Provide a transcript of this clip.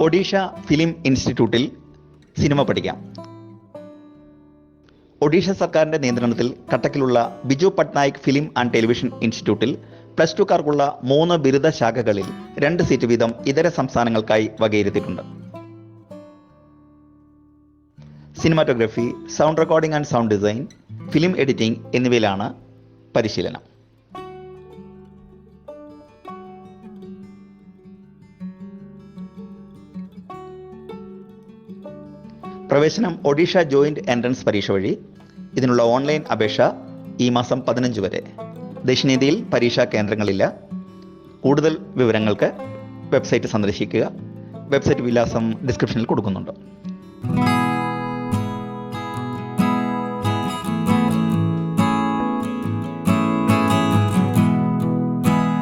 Odisha film ഇൻസ്റ്റിറ്റ്യൂട്ടിൽ cinema പഠിക്കാം. ഒഡീഷ സർക്കാരിന്റെ നിയന്ത്രണത്തിൽ കട്ടക്കിലുള്ള Biju Patnaik film and television ഇൻസ്റ്റിറ്റ്യൂട്ടിൽ പ്ലസ് ടുക്കാർക്കുള്ള മൂന്ന് ബിരുദ ശാഖകളിൽ രണ്ട് സീറ്റ് വീതം ഇതര സംസ്ഥാനങ്ങൾക്കായി വകയിരുത്തിയിട്ടുണ്ട്. Cinematography sound recording and sound design film editing എന്നിവയിലാണ് പരിശീലനം. പ്രവേശനം ഒഡീഷ ജോയിന്റ് എൻട്രൻസ് പരീക്ഷ വഴി. ഇതിനുള്ള ഓൺലൈൻ അപേക്ഷ ഈ മാസം പതിനഞ്ച് വരെ. ദക്ഷിണേന്ത്യയിൽ പരീക്ഷാ കേന്ദ്രങ്ങളില്ല. കൂടുതൽ വിവരങ്ങൾക്ക് വെബ്സൈറ്റ് സന്ദർശിക്കുക. വെബ്സൈറ്റ് വിലാസം ഡിസ്ക്രിപ്ഷനിൽ കൊടുക്കുന്നുണ്ട്.